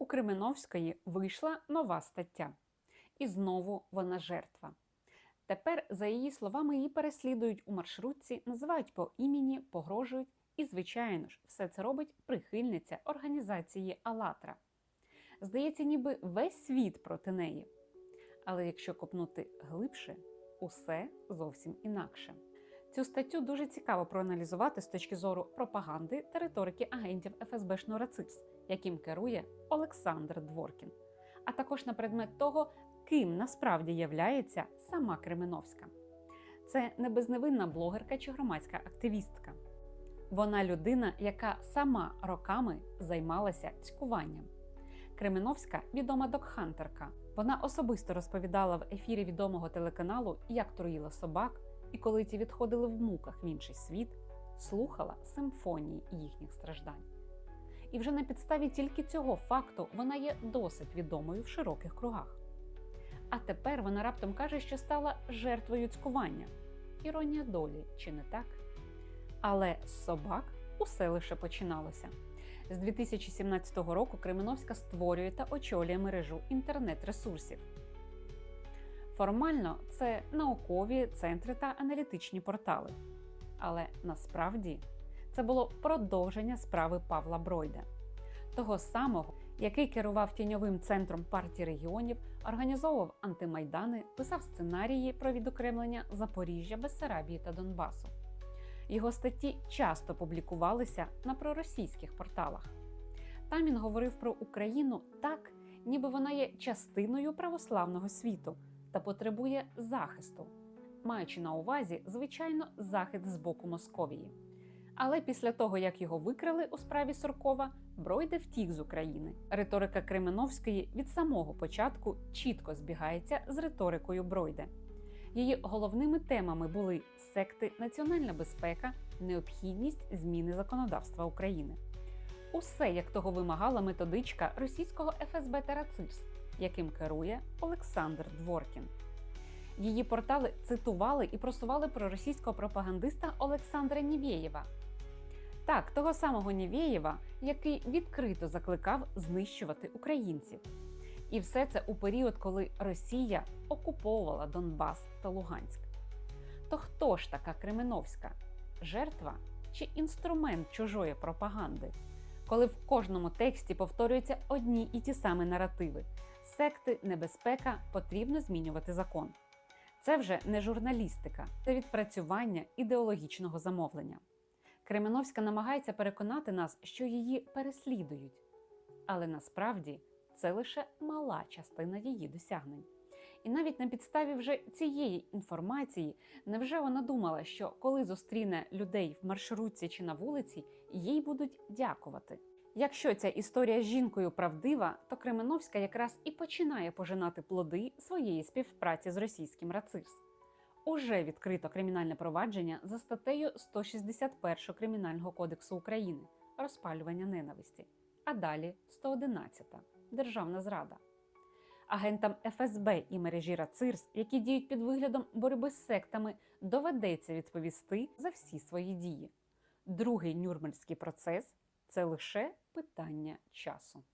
У Кременовської вийшла нова стаття. І знову вона жертва. Тепер, за її словами, її переслідують у маршрутці, називають по імені, погрожують, і, звичайно ж, все це робить прихильниця організації «АЛЛАТРА». Здається, ніби весь світ проти неї. Але якщо копнути глибше, усе зовсім інакше. Цю статтю дуже цікаво проаналізувати з точки зору пропаганди та риторики агентів ФСБ Шнурацис, яким керує Олександр Дворкін, а також на предмет того, ким насправді являється сама Кременовська. Це не безневинна блогерка чи громадська активістка. Вона людина, яка сама роками займалася цькуванням. Кременовська відома докхантерка. Вона особисто розповідала в ефірі відомого телеканалу, як труїла собак, і коли ті відходили в муках в інший світ, слухала симфонії їхніх страждань. І вже на підставі тільки цього факту вона є досить відомою в широких кругах. А тепер вона раптом каже, що стала жертвою цькування. Іронія долі, чи не так? Але з собак усе лише починалося. З 2017 року Кременовська створює та очолює мережу інтернет-ресурсів. Формально це наукові центри та аналітичні портали. Але насправді це було продовження справи Павла Бройда, того самого, який керував тіньовим центром партії регіонів, організовував антимайдани, писав сценарії про відокремлення Запоріжжя, Бессарабії та Донбасу. Його статті часто публікувалися на проросійських порталах. Там він говорив про Україну так, ніби вона є частиною православного світу та потребує захисту, маючи на увазі, звичайно, захист з боку Московії. Але після того, як його викрили у справі Суркова, Бройде втік з України. Риторика Кременовської від самого початку чітко збігається з риторикою Бройде. Її головними темами були секти, національна безпека, необхідність зміни законодавства України. Усе як того вимагала методичка російського ФСБ Терацирс, яким керує Олександр Дворкін. Її портали цитували і просували проросійського пропагандиста Олександра Нівєєва. Так, того самого Нівєєва, який відкрито закликав знищувати українців. І все це у період, коли Росія окуповувала Донбас та Луганськ. То хто ж така Кременовська? Жертва чи інструмент чужої пропаганди? Коли в кожному тексті повторюються одні і ті самі наративи: секти, небезпека, потрібно змінювати закон. Це вже не журналістика, це відпрацювання ідеологічного замовлення. Кременовська намагається переконати нас, що її переслідують, але насправді це лише мала частина її досягнень. І навіть на підставі вже цієї інформації, невже вона думала, що коли зустріне людей в маршрутці чи на вулиці, їй будуть дякувати? Якщо ця історія з жінкою правдива, то Кременовська якраз і починає пожинати плоди своєї співпраці з російським рацирс. Уже відкрито кримінальне провадження за статтею 161 Кримінального кодексу України розпалювання ненависті, а далі 111 державна зрада. Агентам ФСБ і мережі РАЦИРС, які діють під виглядом боротьби з сектами, доведеться відповісти за всі свої дії. Другий нюрнберзький процес це лише питання часу.